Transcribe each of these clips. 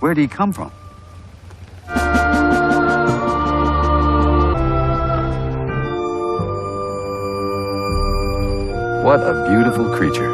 Where did he come from? What a beautiful creature.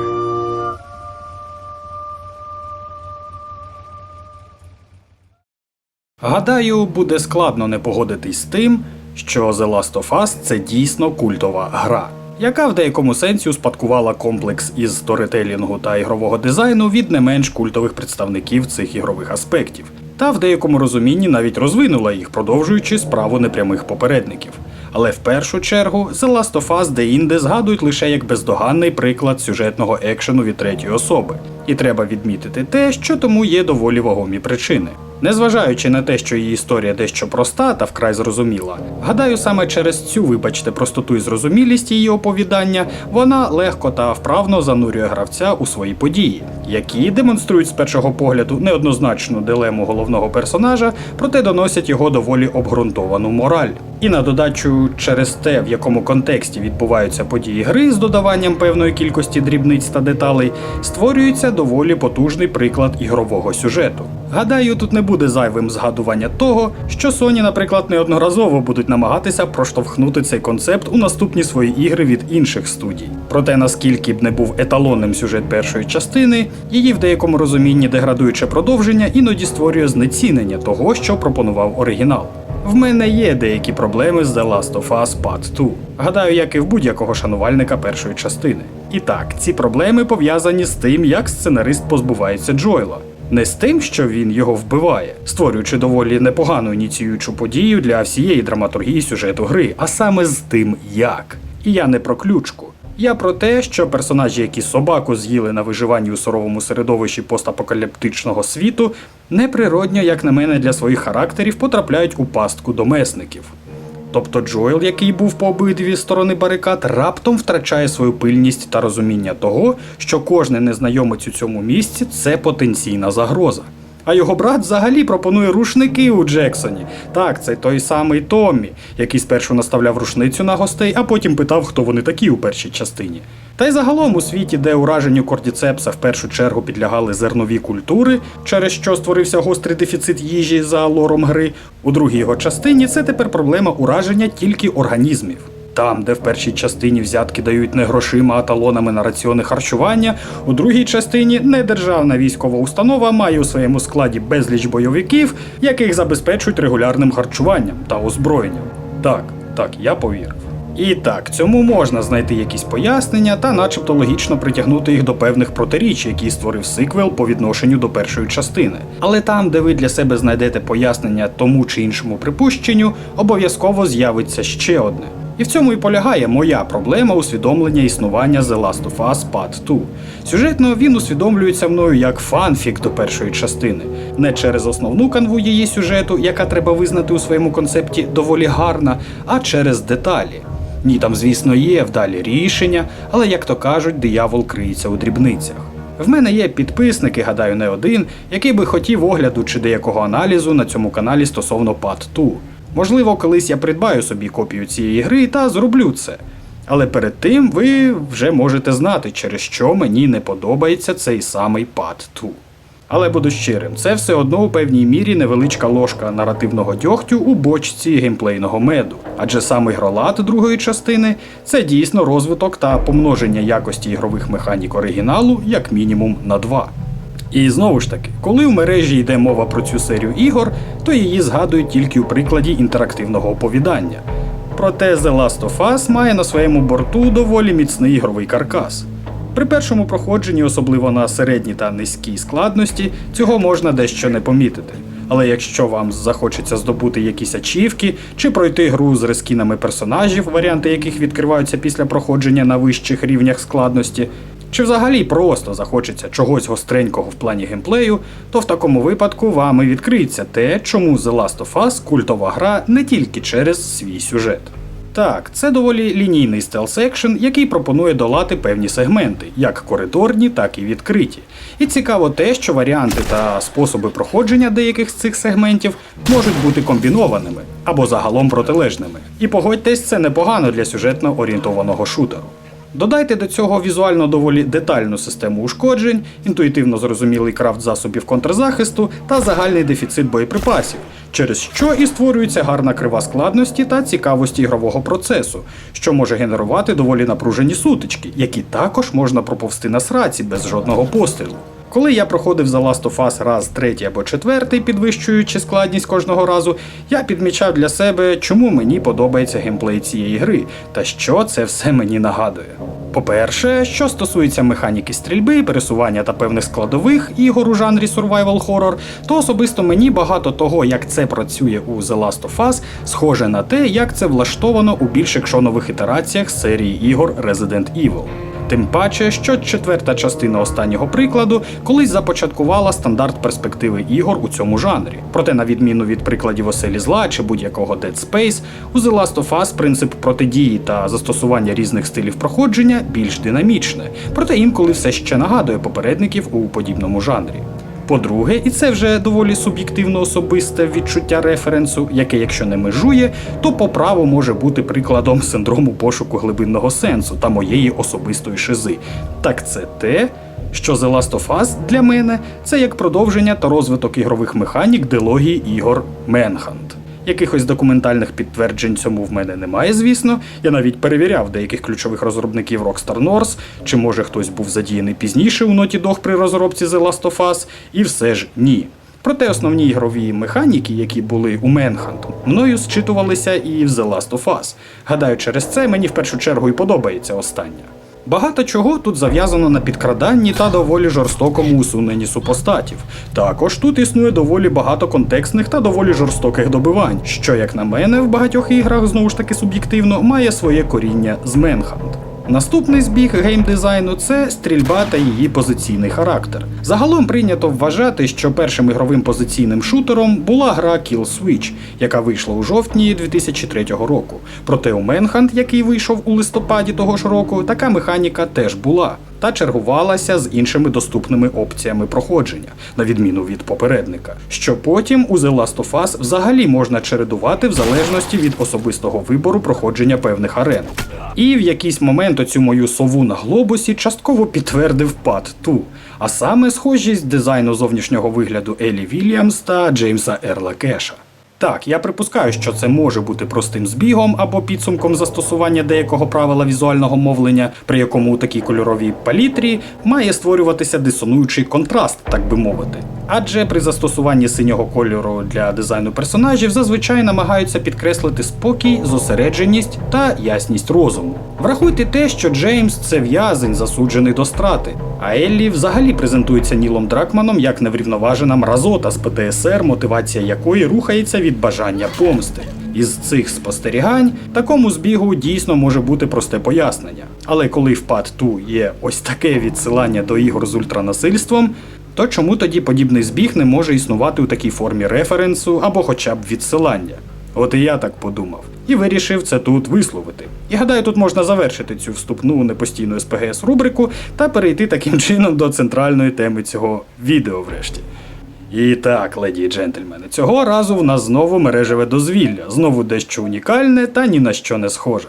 Гадаю, буде складно не погодитись з тим, що The Last of Us це дійсно культова гра, яка в деякому сенсі успадкувала комплекс із сторителінгу та ігрового дизайну від не менш культових представників цих ігрових аспектів, та в деякому розумінні навіть розвинула їх, продовжуючи справу непрямих попередників. Але в першу чергу The Last of Us де-інде згадують лише як бездоганний приклад сюжетного екшену від третьої особи. І треба відмітити те, що тому є доволі вагомі причини. Незважаючи на те, що її історія дещо проста та вкрай зрозуміла, гадаю, саме через цю, вибачте, простоту і зрозумілість її оповідання, вона легко та вправно занурює гравця у свої події, які демонструють з першого погляду неоднозначну дилему головного персонажа, проте доносять його доволі обґрунтовану мораль. І на додачу через те, в якому контексті відбуваються події гри з додаванням певної кількості дрібниць та деталей, створюється доволі потужний приклад ігрового сюжету. Гадаю, тут не буде зайвим згадування того, що Sony, наприклад, неодноразово будуть намагатися проштовхнути цей концепт у наступні свої ігри від інших студій. Проте наскільки б не був еталонним сюжет першої частини, її в деякому розумінні деградуюче продовження іноді створює знецінення того, що пропонував оригінал. В мене є деякі проблеми з The Last of Us Part 2. Гадаю, як і в будь-якого шанувальника першої частини. І так, ці проблеми пов'язані з тим, як сценарист позбувається Джойла. Не з тим, що він його вбиває, створюючи доволі непогану ініціюючу подію для всієї драматургії сюжету гри, а саме з тим, як. І я не про ключку. Я про те, що персонажі, які собаку з'їли на виживанні у суровому середовищі постапокаліптичного світу, неприродньо, як на мене, для своїх характерів потрапляють у пастку домесників. Тобто Джоел, який був по обидві сторони барикад, раптом втрачає свою пильність та розуміння того, що кожний незнайомець у цьому місці це потенційна загроза. А його брат взагалі пропонує рушники у Джексоні. Так, це той самий Томмі, який спершу наставляв рушницю на гостей, а потім питав, хто вони такі у першій частині. Та й загалом у світі, де ураженню кордіцепса в першу чергу підлягали зернові культури, через що створився гострий дефіцит їжі за лором гри, у другій його частині це тепер проблема ураження тільки організмів. Там, де в першій частині взятки дають не грошима, а талонами на раціони харчування, у другій частині недержавна військова установа має у своєму складі безліч бойовиків, яких забезпечують регулярним харчуванням та озброєнням. Так, так, я повірив. І так, цьому можна знайти якісь пояснення та, начебто, логічно притягнути їх до певних протиріч, які створив сиквел по відношенню до першої частини. Але там, де ви для себе знайдете пояснення тому чи іншому припущенню, обов'язково з'явиться ще одне. І в цьому і полягає моя проблема усвідомлення існування The Last of Us Part 2. Сюжетно він усвідомлюється мною як фанфік до першої частини, не через основну канву її сюжету, яка треба визнати у своєму концепті доволі гарна, а через деталі. Ні, там, звісно, є вдалі рішення, але, як то кажуть, диявол криється у дрібницях. В мене є підписники, гадаю, не один, який би хотів огляду чи деякого аналізу на цьому каналі стосовно Part 2. Можливо, колись я придбаю собі копію цієї гри та зроблю це. Але перед тим ви вже можете знати, через що мені не подобається цей самий Part 2. Але буду щирим, це все одно у певній мірі невеличка ложка наративного дьогтю у бочці геймплейного меду. Адже саме гролад другої частини це дійсно розвиток та помноження якості ігрових механік оригіналу як мінімум на два. І знову ж таки, коли в мережі йде мова про цю серію ігор, то її згадують тільки у прикладі інтерактивного оповідання. Проте The Last of Us має на своєму борту доволі міцний ігровий каркас. При першому проходженні, особливо на середній та низькій складності, цього можна дещо не помітити. Але якщо вам захочеться здобути якісь ачівки чи пройти гру з рескінами персонажів, варіанти яких відкриваються після проходження на вищих рівнях складності, чи взагалі просто захочеться чогось гостренького в плані геймплею, то в такому випадку вам і відкриється те, чому The Last of Us культова гра не тільки через свій сюжет. Так, це доволі лінійний стелс екшен, який пропонує долати певні сегменти, як коридорні, так і відкриті. І цікаво те, що варіанти та способи проходження деяких з цих сегментів можуть бути комбінованими або загалом протилежними. І погодьтесь, це непогано для сюжетно орієнтованого шутеру. Додайте до цього візуально доволі детальну систему ушкоджень, інтуїтивно зрозумілий крафт засобів контрзахисту та загальний дефіцит боєприпасів, через що і створюється гарна крива складності та цікавості ігрового процесу, що може генерувати доволі напружені сутички, які також можна проповсти на сраці без жодного пострілу. Коли я проходив The Last of Us раз третій або четвертий, підвищуючи складність кожного разу, я підмічав для себе, чому мені подобається геймплей цієї гри та що це все мені нагадує. По-перше, що стосується механіки стрільби, пересування та певних складових ігор у жанрі survival horror, то особисто мені багато того, як це працює у The Last of Us, схоже на те, як це влаштовано у більш екшонових ітераціях серії ігор Resident Evil. Тим паче, що четверта частина останнього прикладу колись започаткувала стандарт перспективи ігор у цьому жанрі. Проте, на відміну від прикладів оселі зла чи будь-якого Dead Space, у The Last of Us принцип протидії та застосування різних стилів проходження більш динамічне, проте інколи все ще нагадує попередників у подібному жанрі. По-друге, і це вже доволі суб'єктивно особисте відчуття референсу, яке, якщо не межує, то по праву може бути прикладом синдрому пошуку глибинного сенсу та моєї особистої шизи. Так це те, що The Last of Us для мене це як продовження та розвиток ігрових механік дилогії ігор Менхант. Якихось документальних підтверджень цьому в мене немає, звісно. Я навіть перевіряв деяких ключових розробників Rockstar North, чи може хтось був задіяний пізніше у Naughty Dog при розробці The Last of Us, і все ж ні. Проте основні ігрові механіки, які були у Менханту, мною зчитувалися і в The Last of Us. Гадаю, через це мені в першу чергу і подобається остання. Багато чого тут зав'язано на підкраданні та доволі жорстокому усуненні супостатів. Також тут існує доволі багато контекстних та доволі жорстоких добивань, що, як на мене, в багатьох іграх знову ж таки суб'єктивно має своє коріння з Менхант. Наступний збіг геймдизайну це стрільба та її позиційний характер. Загалом прийнято вважати, що першим ігровим позиційним шутером була гра Kill Switch, яка вийшла у жовтні 2003 року. Проте у Manhunt, який вийшов у листопаді того ж року, така механіка теж була. Та чергувалася з іншими доступними опціями проходження, на відміну від попередника, що потім у The Last of Us взагалі можна чередувати в залежності від особистого вибору проходження певних арен. І в якийсь момент оцю мою сову на глобусі частково підтвердив пад ту, а саме схожість дизайну зовнішнього вигляду Елі Вільямс та Джеймса Ерла Кеша. Так, я припускаю, що це може бути простим збігом або підсумком застосування деякого правила візуального мовлення, при якому у такій кольоровій палітрі має створюватися дисонуючий контраст, так би мовити. Адже при застосуванні синього кольору для дизайну персонажів зазвичай намагаються підкреслити спокій, зосередженість та ясність розуму. Врахуйте те, що Джеймс це в'язень, засуджений до страти, а Еллі взагалі презентується Нілом Дракманом як неврівноважена мразота з ПТСР, мотивація якої рухається від бажання помсти. Із цих спостерігань такому збігу дійсно може бути просте пояснення. Але коли в пад 2 є ось таке відсилання до ігор з ультранасильством, то чому тоді подібний збіг не може існувати у такій формі референсу або хоча б відсилання? От і я так подумав. І вирішив це тут висловити. І гадаю, тут можна завершити цю вступну непостійну СПГС рубрику та перейти таким чином до центральної теми цього відео врешті. І так, леді і джентльмени, цього разу в нас знову мережеве дозвілля, знову дещо унікальне та ні на що не схоже.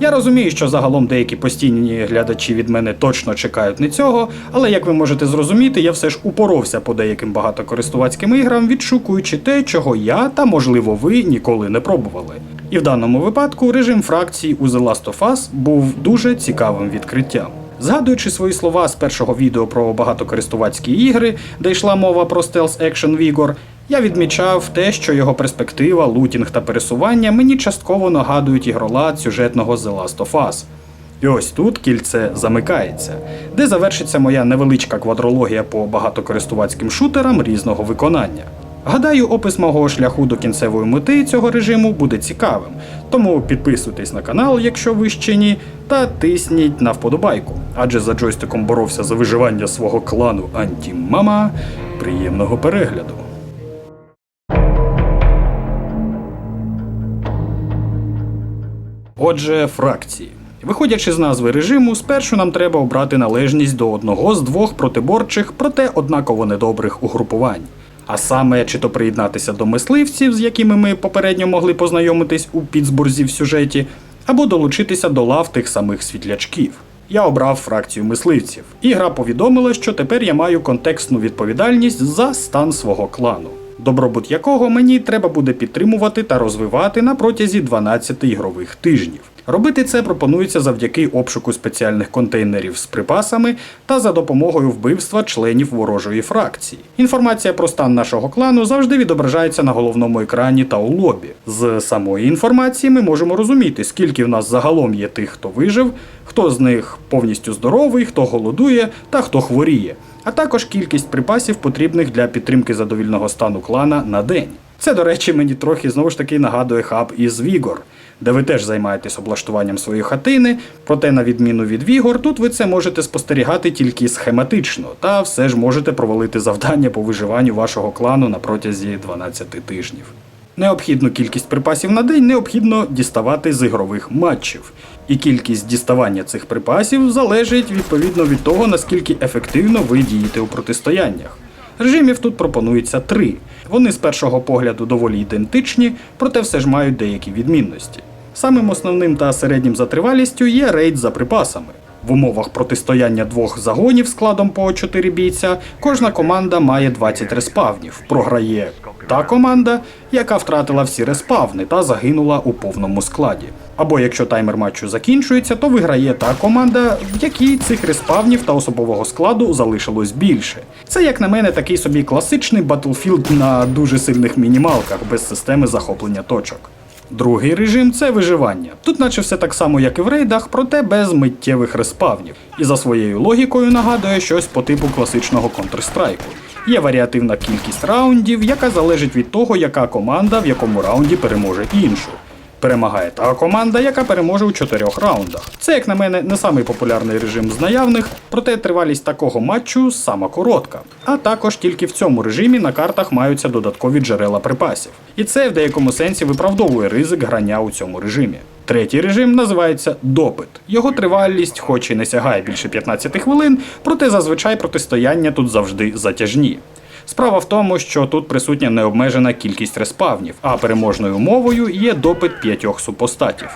Я розумію, що загалом деякі постійні глядачі від мене точно чекають не цього, але як ви можете зрозуміти, я все ж упоровся по деяким багатокористувацьким іграм, відшукуючи те, чого я та, можливо, ви ніколи не пробували. І в даному випадку режим фракцій у The Last of Us був дуже цікавим відкриттям. Згадуючи свої слова з першого відео про багатокористувацькі ігри, де йшла мова про стелс екшен Вігор, я відмічав те, що його перспектива, лутінг та пересування мені частково нагадують ігролад сюжетного The Last of Us. І ось тут кільце замикається, де завершиться моя невеличка квадрологія по багатокористувацьким шутерам різного виконання. Гадаю, опис мого шляху до кінцевої мети цього режиму буде цікавим, тому підписуйтесь на канал, якщо ви ще ні, та тисніть на вподобайку, адже за джойстиком боровся за виживання свого клану Антімама. Приємного перегляду! Отже, фракції. Виходячи з назви режиму, спершу нам треба обрати належність до одного з двох протиборчих, проте однаково недобрих угрупувань. А саме, чи то приєднатися до мисливців, з якими ми попередньо могли познайомитись у Пітсбурзі в сюжеті, або долучитися до лав тих самих світлячків. я обрав фракцію мисливців. І гра повідомила, що тепер я маю контекстну відповідальність за стан свого клану. Добробут якого мені треба буде підтримувати та розвивати на протязі 12 ігрових тижнів. Робити це пропонується завдяки обшуку спеціальних контейнерів з припасами та за допомогою вбивства членів ворожої фракції. Інформація про стан нашого клану завжди відображається на головному екрані та у лобі. З самої інформації ми можемо розуміти, скільки в нас загалом є тих, хто вижив, хто з них повністю здоровий, хто голодує та хто хворіє, а також кількість припасів, потрібних для підтримки задовільного стану клана на день. Це, до речі, мені трохи знову ж таки нагадує хаб із Вігор, де ви теж займаєтесь облаштуванням своєї хатини, проте, на відміну від Вігор, тут ви це можете спостерігати тільки схематично, та все ж можете провалити завдання по виживанню вашого клану на протязі 12 тижнів. Необхідну кількість припасів на день необхідно діставати з ігрових матчів. І кількість діставання цих припасів залежить відповідно від того, наскільки ефективно ви дієте у протистояннях. Режимів тут пропонується три. Вони з першого погляду доволі ідентичні, проте все ж мають деякі відмінності. Самим основним та середнім за тривалістю є рейд за припасами. В умовах протистояння двох загонів складом по 4 бійця кожна команда має 20 респавнів. Програє та команда, яка втратила всі респавни та загинула у повному складі. Або якщо таймер матчу закінчується, то виграє та команда, в якій цих респавнів та особового складу залишилось більше. Це, як на мене, такий собі класичний Battlefield на дуже сильних мінімалках без системи захоплення точок. Другий режим це виживання. Тут, наче все так само, як і в рейдах, проте без миттєвих респавнів. І за своєю логікою нагадує щось по типу класичного Counter-Strike. Є варіативна кількість раундів, яка залежить від того, яка команда в якому раунді переможе іншу. Перемагає та команда, яка переможе у чотирьох раундах. Це, як на мене, не самий популярний режим з наявних, проте тривалість такого матчу сама коротка. А також тільки в цьому режимі на картах маються додаткові джерела припасів. І це в деякому сенсі виправдовує ризик грання у цьому режимі. Третій режим називається допит. Його тривалість, хоч і не сягає більше 15 хвилин, проте зазвичай протистояння тут завжди затяжні. Справа в тому, що тут присутня необмежена кількість респавнів, а переможною умовою є допит п'ятьох супостатів.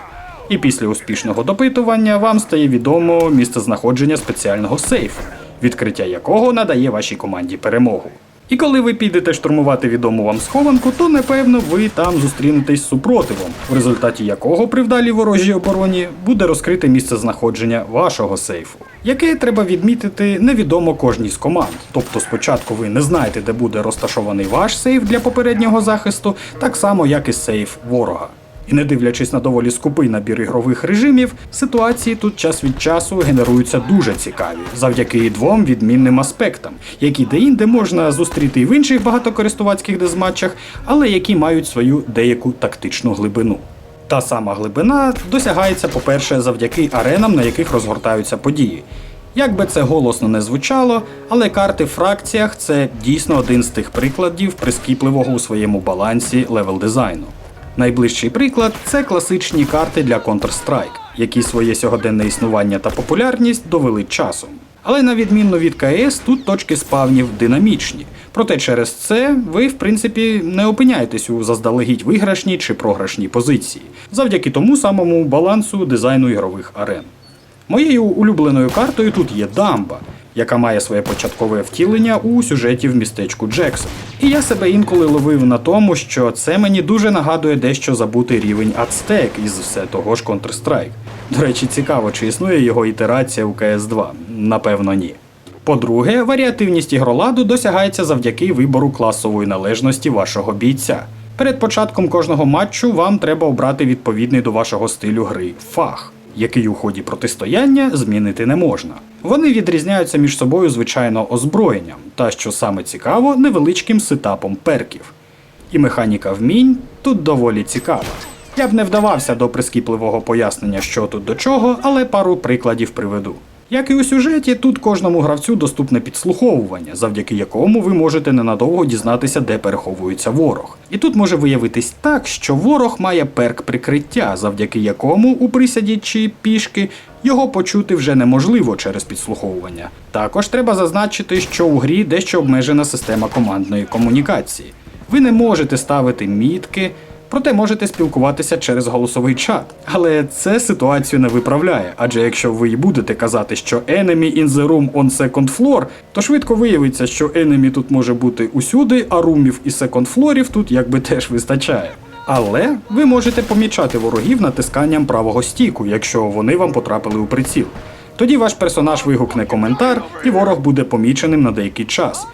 І після успішного допитування вам стає відомо місцезнаходження спеціального сейфу, відкриття якого надає вашій команді перемогу. І коли ви підете штурмувати відому вам схованку, то напевно ви там зустрінетесь з супротивом, в результаті якого при вдалій ворожій обороні буде розкрите місце знаходження вашого сейфу, яке треба відмітити невідомо кожній з команд. Тобто спочатку ви не знаєте, де буде розташований ваш сейф для попереднього захисту, так само як і сейф ворога. І не дивлячись на доволі скупий набір ігрових режимів, ситуації тут час від часу генеруються дуже цікаві, завдяки двом відмінним аспектам, які деінде можна зустріти і в інших багатокористувацьких дезматчах, але які мають свою деяку тактичну глибину. Та сама глибина досягається, по-перше, завдяки аренам, на яких розгортаються події. Як би це голосно не звучало, але карти в фракціях це дійсно один з тих прикладів прискіпливого у своєму балансі левел дизайну. Найближчий приклад це класичні карти для Counter-Strike, які своє сьогоденне існування та популярність довели часом. Але на відміну від КС, тут точки спавнів динамічні. Проте через це ви, в принципі, не опиняєтесь у заздалегідь виграшній чи програшній позиції, завдяки тому самому балансу дизайну ігрових арен. Моєю улюбленою картою тут є дамба, яка має своє початкове втілення у сюжеті в містечку Джексон. І я себе інколи ловив на тому, що це мені дуже нагадує дещо забутий рівень Ацтек із все того ж Counter-Strike. До речі, цікаво, чи існує його ітерація у CS2? Напевно, ні. По-друге, варіативність ігроладу досягається завдяки вибору класової належності вашого бійця. Перед початком кожного матчу вам треба обрати відповідний до вашого стилю гри фах, який у ході протистояння змінити не можна. Вони відрізняються між собою звичайно озброєнням, та що саме цікаво, невеличким сетапом перків. І механіка вмінь тут доволі цікава. Я б не вдавався до прискіпливого пояснення, що тут до чого, але пару прикладів приведу. Як і у сюжеті, тут кожному гравцю доступне підслуховування, завдяки якому ви можете ненадовго дізнатися, де переховується ворог. І тут може виявитись так, що ворог має перк прикриття, завдяки якому у присяді чи пішки його почути вже неможливо через підслуховування. Також треба зазначити, що у грі дещо обмежена система командної комунікації. Ви не можете ставити мітки Проте можете спілкуватися через голосовий чат. Але це ситуацію не виправляє, адже якщо ви й будете казати, що enemy in the room on second floor, то швидко виявиться, що enemy тут може бути усюди, а румів і second флорів тут якби теж вистачає. Але ви можете помічати ворогів натисканням правого стіку, якщо вони вам потрапили у приціл. Тоді ваш персонаж вигукне коментар, і ворог буде поміченим на деякий час.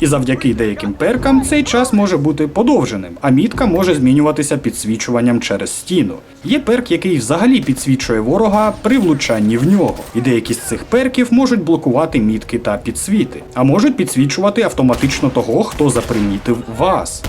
І завдяки деяким перкам цей час може бути подовженим, а мітка може змінюватися підсвічуванням через стіну. Є перк, який взагалі підсвічує ворога при влучанні в нього, і деякі з цих перків можуть блокувати мітки та підсвіти, а можуть підсвічувати автоматично того, хто запримітив вас.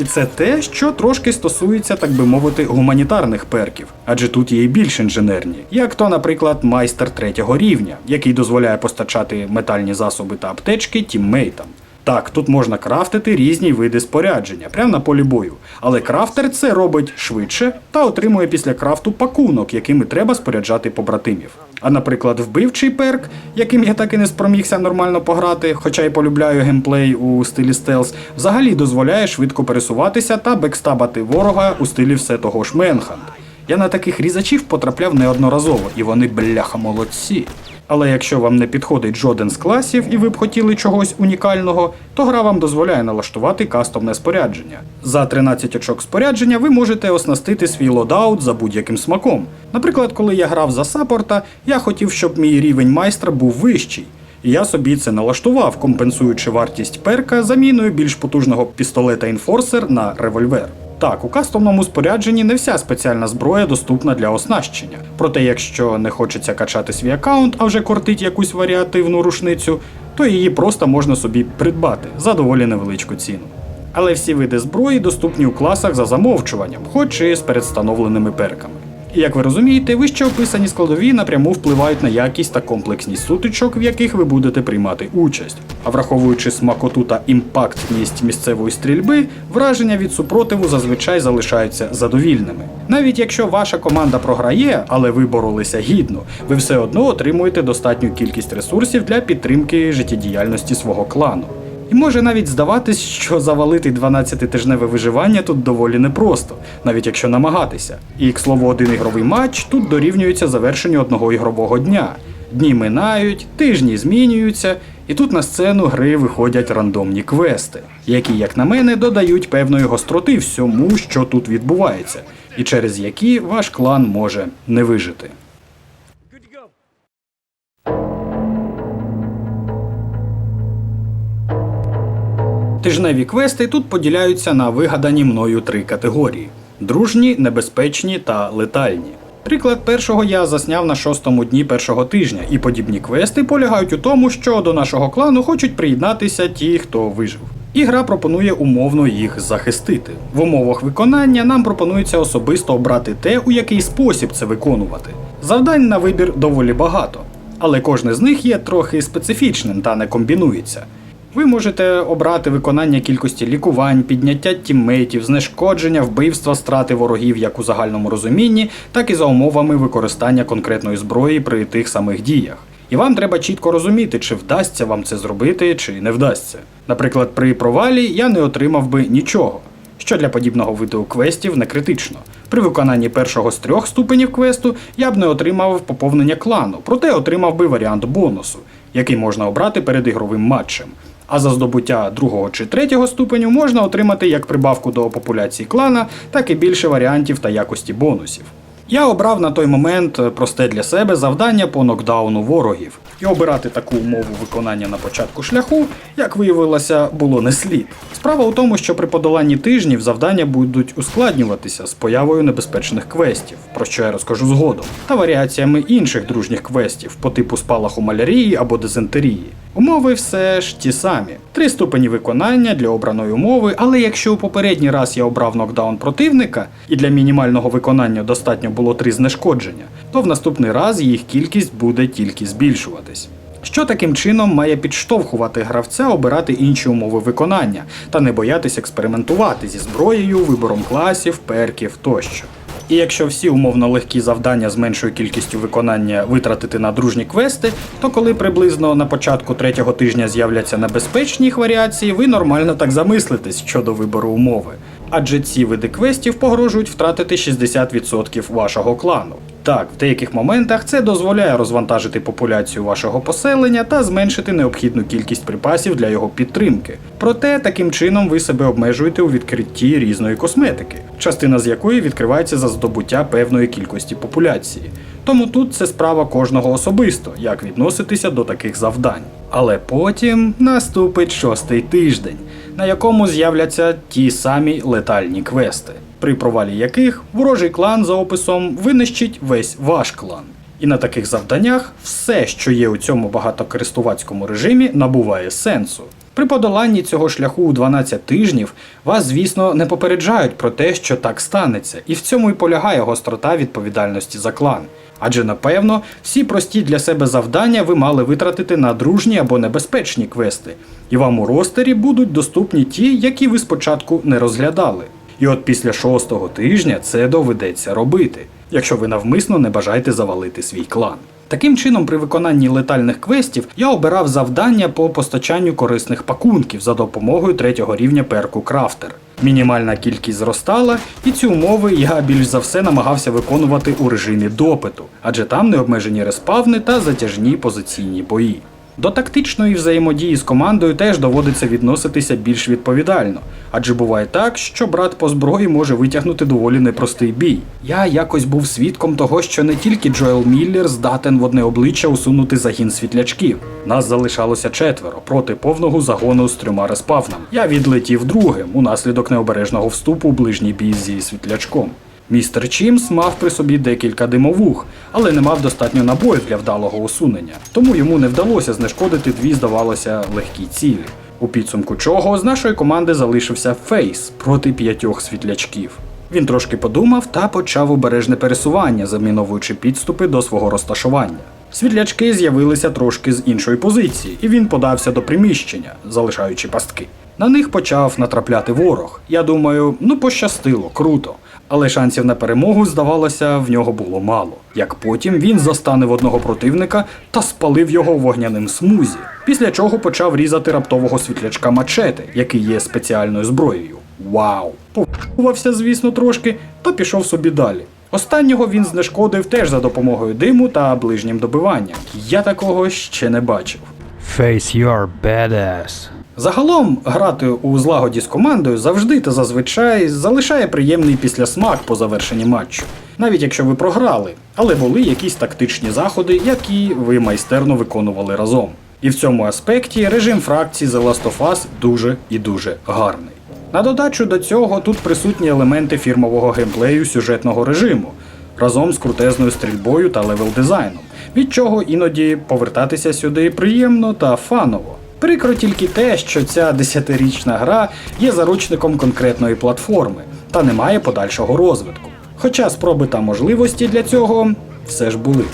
І це те, що трошки стосується, так би мовити, гуманітарних перків, адже тут є і більш інженерні, як то, наприклад, майстер третього рівня, який дозволяє постачати метальні засоби та аптечки тіммейтам. Так, тут можна крафтити різні види спорядження прямо на полі бою, але крафтер це робить швидше та отримує після крафту пакунок, якими треба споряджати побратимів. А наприклад, вбивчий перк, яким я так і не спромігся нормально пограти, хоча й полюбляю геймплей у стилі стелс, взагалі дозволяє швидко пересуватися та бекстабати ворога у стилі все того ж Менхант. Я на таких різачів потрапляв неодноразово, і вони бляха молодці. Але якщо вам не підходить жоден з класів і ви б хотіли чогось унікального, то гра вам дозволяє налаштувати кастомне спорядження. За 13 очок спорядження ви можете оснастити свій лодаут за будь-яким смаком. Наприклад, коли я грав за саппорта, я хотів, щоб мій рівень майстра був вищий. І я собі це налаштував, компенсуючи вартість перка заміною більш потужного пістолета інфорсер на револьвер. Так, у кастомному спорядженні не вся спеціальна зброя доступна для оснащення. Проте, якщо не хочеться качати свій аккаунт, а вже кортить якусь варіативну рушницю, то її просто можна собі придбати за доволі невеличку ціну. Але всі види зброї доступні у класах за замовчуванням, хоч і з передстановленими перками. Як ви розумієте, вище описані складові напряму впливають на якість та комплексність сутичок, в яких ви будете приймати участь. А враховуючи смакоту та імпактність місцевої стрільби, враження від супротиву зазвичай залишаються задовільними. Навіть якщо ваша команда програє, але ви боролися гідно, ви все одно отримуєте достатню кількість ресурсів для підтримки життєдіяльності свого клану. І може навіть здаватись, що завалити 12-тижневе виживання тут доволі непросто, навіть якщо намагатися. І, к слову, один ігровий матч тут дорівнюється завершенню одного ігрового дня. Дні минають, тижні змінюються, і тут на сцену гри виходять рандомні квести, які, як на мене, додають певної гостроти всьому, що тут відбувається, і через які ваш клан може не вижити. Тижневі квести тут поділяються на вигадані мною три категорії: дружні, небезпечні та летальні. Приклад першого я засняв на шостому дні першого тижня, і подібні квести полягають у тому, що до нашого клану хочуть приєднатися ті, хто вижив. І гра пропонує умовно їх захистити. В умовах виконання нам пропонується особисто обрати те, у який спосіб це виконувати. Завдань на вибір доволі багато, але кожне з них є трохи специфічним та не комбінується. Ви можете обрати виконання кількості лікувань, підняття тіммейтів, знешкодження, вбивства, страти ворогів як у загальному розумінні, так і за умовами використання конкретної зброї при тих самих діях. І вам треба чітко розуміти, чи вдасться вам це зробити, чи не вдасться. Наприклад, при провалі я не отримав би нічого, що для подібного виду квестів не критично. При виконанні першого з трьох ступенів квесту я б не отримав поповнення клану, проте отримав би варіант бонусу, який можна обрати перед ігровим матчем. А за здобуття другого чи третього ступеню можна отримати як прибавку до популяції клана, так і більше варіантів та якості бонусів. Я обрав на той момент просте для себе завдання по нокдауну ворогів, і обирати таку умову виконання на початку шляху, як виявилося, було не слід. Справа у тому, що при подоланні тижнів завдання будуть ускладнюватися з появою небезпечних квестів, про що я розкажу згодом, та варіаціями інших дружніх квестів по типу спалаху малярії або дизентерії. Умови все ж ті самі: три ступені виконання для обраної умови, але якщо у попередній раз я обрав нокдаун противника, і для мінімального виконання достатньо було три знешкодження, то в наступний раз їх кількість буде тільки збільшуватись. Що таким чином має підштовхувати гравця обирати інші умови виконання та не боятись експериментувати зі зброєю, вибором класів, перків тощо. І якщо всі умовно легкі завдання з меншою кількістю виконання витратити на дружні квести, то коли приблизно на початку третього тижня з'являться небезпечні їх варіації, ви нормально так замислитесь щодо вибору умови. Адже ці види квестів погрожують втратити 60% вашого клану. Так, в деяких моментах це дозволяє розвантажити популяцію вашого поселення та зменшити необхідну кількість припасів для його підтримки. Проте таким чином ви себе обмежуєте у відкритті різної косметики, частина з якої відкривається за здобуття певної кількості популяції. Тому тут це справа кожного особисто, як відноситися до таких завдань. Але потім наступить шостий тиждень, на якому з'являться ті самі летальні квести, при провалі яких ворожий клан за описом винищить весь ваш клан. І на таких завданнях все, що є у цьому багатокористувацькому режимі, набуває сенсу. При подоланні цього шляху у 12 тижнів вас, звісно, не попереджають про те, що так станеться, і в цьому і полягає гострота відповідальності за клан. Адже напевно всі прості для себе завдання ви мали витратити на дружні або небезпечні квести, і вам у ростері будуть доступні ті, які ви спочатку не розглядали. І от після шостого тижня це доведеться робити, якщо ви навмисно не бажаєте завалити свій клан. Таким чином, при виконанні летальних квестів я обирав завдання по постачанню корисних пакунків за допомогою третього рівня перку Крафтер. Мінімальна кількість зростала, і ці умови я більш за все намагався виконувати у режимі допиту, адже там необмежені респавни та затяжні позиційні бої. До тактичної взаємодії з командою теж доводиться відноситися більш відповідально, адже буває так, що брат по зброї може витягнути доволі непростий бій. Я якось був свідком того, що не тільки Джоел Міллер здатен в одне обличчя усунути загін світлячків. Нас залишалося четверо проти повного загону з трьома респавнами. Я відлетів другим унаслідок необережного вступу у ближній бій зі світлячком. Містер Чімс мав при собі декілька димовух, але не мав достатньо набоїв для вдалого усунення, тому йому не вдалося знешкодити дві, здавалося, легкі цілі. У підсумку чого з нашої команди залишився Фейс проти п'ятьох світлячків. Він трошки подумав та почав обережне пересування, заміновуючи підступи до свого розташування. Світлячки з'явилися трошки з іншої позиції, і він подався до приміщення, залишаючи пастки. На них почав натрапляти ворог. Я думаю, ну пощастило, круто. Але шансів на перемогу, здавалося, в нього було мало. Як потім він застанив одного противника та спалив його вогняним смузі, після чого почав різати раптового світлячка мачети, який є спеціальною зброєю. Вау! Повувався, звісно, трошки, та пішов собі далі. Останнього він знешкодив теж за допомогою диму та ближнім добиванням. Я такого ще не бачив. Face your badass. Загалом, грати у злагоді з командою завжди та зазвичай залишає приємний післясмак по завершенні матчу, навіть якщо ви програли, але були якісь тактичні заходи, які ви майстерно виконували разом. І в цьому аспекті режим фракції The Last of Us дуже і дуже гарний. На додачу до цього тут присутні елементи фірмового геймплею сюжетного режиму разом з крутезною стрільбою та левел дизайном, від чого іноді повертатися сюди приємно та фаново. Прикро тільки те, що ця десятирічна гра є заручником конкретної платформи та не має подальшого розвитку. Хоча спроби та можливості для цього все ж були.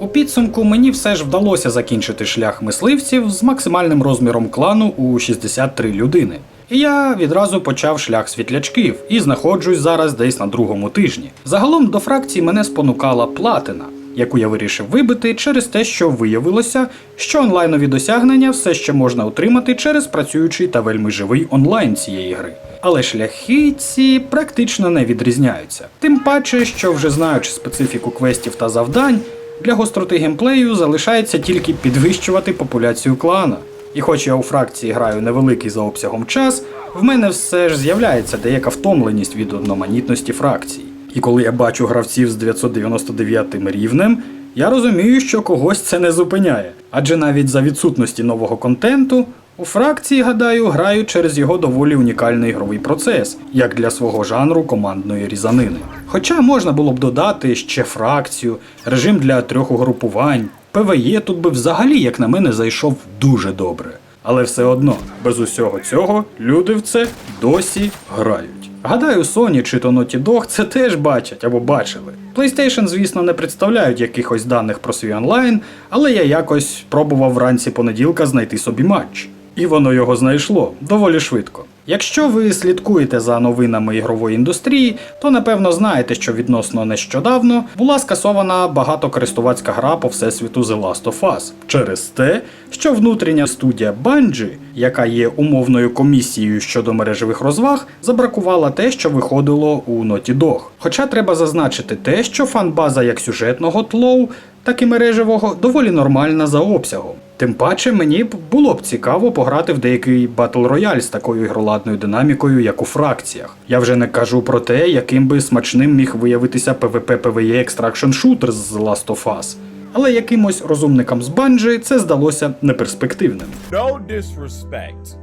У підсумку мені все ж вдалося закінчити шлях мисливців з максимальним розміром клану у 63 людини. Я відразу почав шлях світлячків і знаходжусь зараз десь на другому тижні. Загалом до фракції мене спонукала платина, яку я вирішив вибити через те, що виявилося, що онлайнові досягнення все ще можна отримати через працюючий та вельми живий онлайн цієї гри. Але шляхи ці практично не відрізняються. Тим паче, що вже знаючи специфіку квестів та завдань, для гостроти геймплею залишається тільки підвищувати популяцію клана. І хоч я у фракції граю невеликий за обсягом час, в мене все ж з'являється деяка втомленість від одноманітності фракцій. І коли я бачу гравців з 999 рівнем, я розумію, що когось це не зупиняє. Адже навіть за відсутності нового контенту у фракції, гадаю, грають через його доволі унікальний ігровий процес, як для свого жанру командної різанини. Хоча можна було б додати ще фракцію, режим для трьох угрупувань. ПВЕ тут би взагалі, як на мене, зайшов дуже добре. Але все одно, без усього цього, люди в це досі грають. Гадаю, Sony чи то Naughty Dog це теж бачать або бачили. PlayStation, звісно, не представляють якихось даних про свій онлайн, але я якось пробував вранці понеділка знайти собі матч. І воно його знайшло доволі швидко. Якщо ви слідкуєте за новинами ігрової індустрії, то напевно знаєте, що відносно нещодавно була скасована багатокористувацька гра по всесвіту The Last of Us через те, що внутрішня студія Bungie, яка є умовною комісією щодо мережевих розваг, забракувала те, що виходило у Naughty Dog. Хоча треба зазначити те, що фанбаза як сюжетного тлоу, так і мережевого доволі нормальна за обсягом. Тим паче мені б було б цікаво пограти в деякий батл рояль з такою ігроладною динамікою, як у фракціях. Я вже не кажу про те, яким би смачним міг виявитися PvP PvE Extraction Shooter з Last of Us. Але якимось розумникам з Bungie це здалося неперспективним. No disrespect.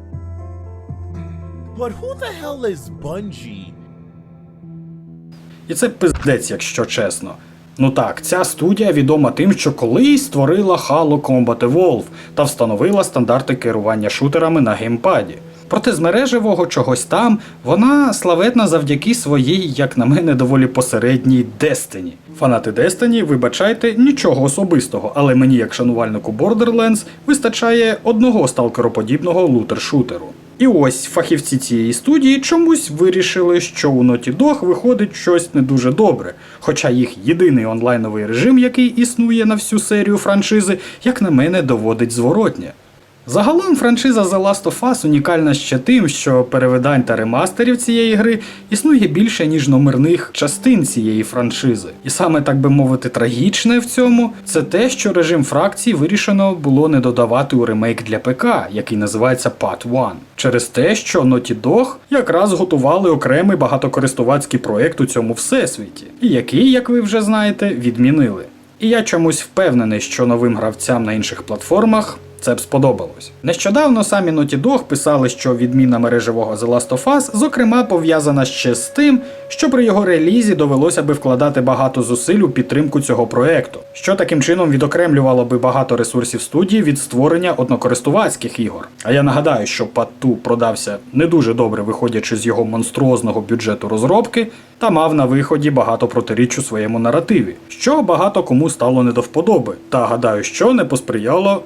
But who the hell is Bungie? І це пиздець, якщо чесно. Ну так, ця студія відома тим, що колись створила Halo Combat Evolve та встановила стандарти керування шутерами на геймпаді. Проте з мережевого чогось там вона славетна завдяки своїй, як на мене, доволі посередній Destiny. Фанати Destiny, вибачайте, нічого особистого, але мені, як шанувальнику Borderlands, вистачає одного сталкероподібного лутер-шутеру. І ось фахівці цієї студії чомусь вирішили, що у Naughty Dog виходить щось не дуже добре. Хоча їх єдиний онлайновий режим, який існує на всю серію франшизи, як на мене, доводить зворотнє. Загалом франшиза The Last of Us унікальна ще тим, що перевидань та ремастерів цієї гри існує більше, ніж номерних частин цієї франшизи. І саме так би мовити, трагічне в цьому це те, що режим фракцій вирішено було не додавати у ремейк для ПК, який називається Part 1. Через те, що Naughty Dog якраз готували окремий багатокористувацький проект у цьому всесвіті, і який, як ви вже знаєте, відмінили. І я чомусь впевнений, що новим гравцям на інших платформах це б сподобалось. Нещодавно самі Naughty Dog писали, що відміна мережевого The Last of Us, зокрема, пов'язана ще з тим, що при його релізі довелося би вкладати багато зусиль у підтримку цього проекту, що таким чином відокремлювало би багато ресурсів студії від створення однокористувацьких ігор. А я нагадаю, що Патту продався не дуже добре, виходячи з його монструозного бюджету розробки, та мав на виході багато протиріч у своєму наративі, що багато кому стало не до вподоби, та гадаю, що не посприяло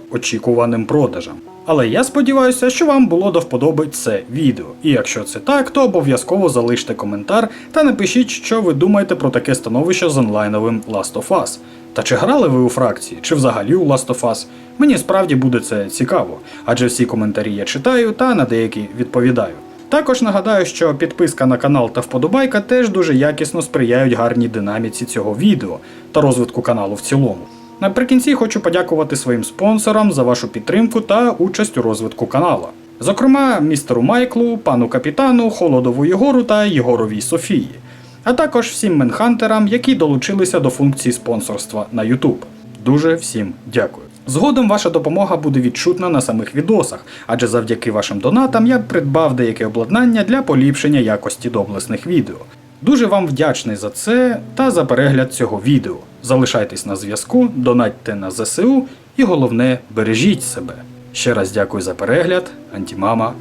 очікуваним продажам. Але я сподіваюся, що вам було до вподоби це відео. І якщо це так, то обов'язково залиште коментар та напишіть, що ви думаєте про таке становище з онлайновим Last of Us. Та чи грали ви у фракції, чи взагалі у Last of Us? Мені справді буде це цікаво, адже всі коментарі я читаю та на деякі відповідаю. Також нагадаю, що підписка на канал та вподобайка теж дуже якісно сприяють гарній динаміці цього відео та розвитку каналу в цілому. Наприкінці хочу подякувати своїм спонсорам за вашу підтримку та участь у розвитку канала. Зокрема, містеру Майклу, пану капітану, Холодову Єгору та Єгоровій Софії, а також всім менхантерам, які долучилися до функції спонсорства на YouTube. Дуже всім дякую. Згодом ваша допомога буде відчутна на самих відосах, адже завдяки вашим донатам я придбав деяке обладнання для поліпшення якості доблесних відео. Дуже вам вдячний за це та за перегляд цього відео. Залишайтесь на зв'язку, донатьте на ЗСУ і головне бережіть себе. Ще раз дякую за перегляд, Антімама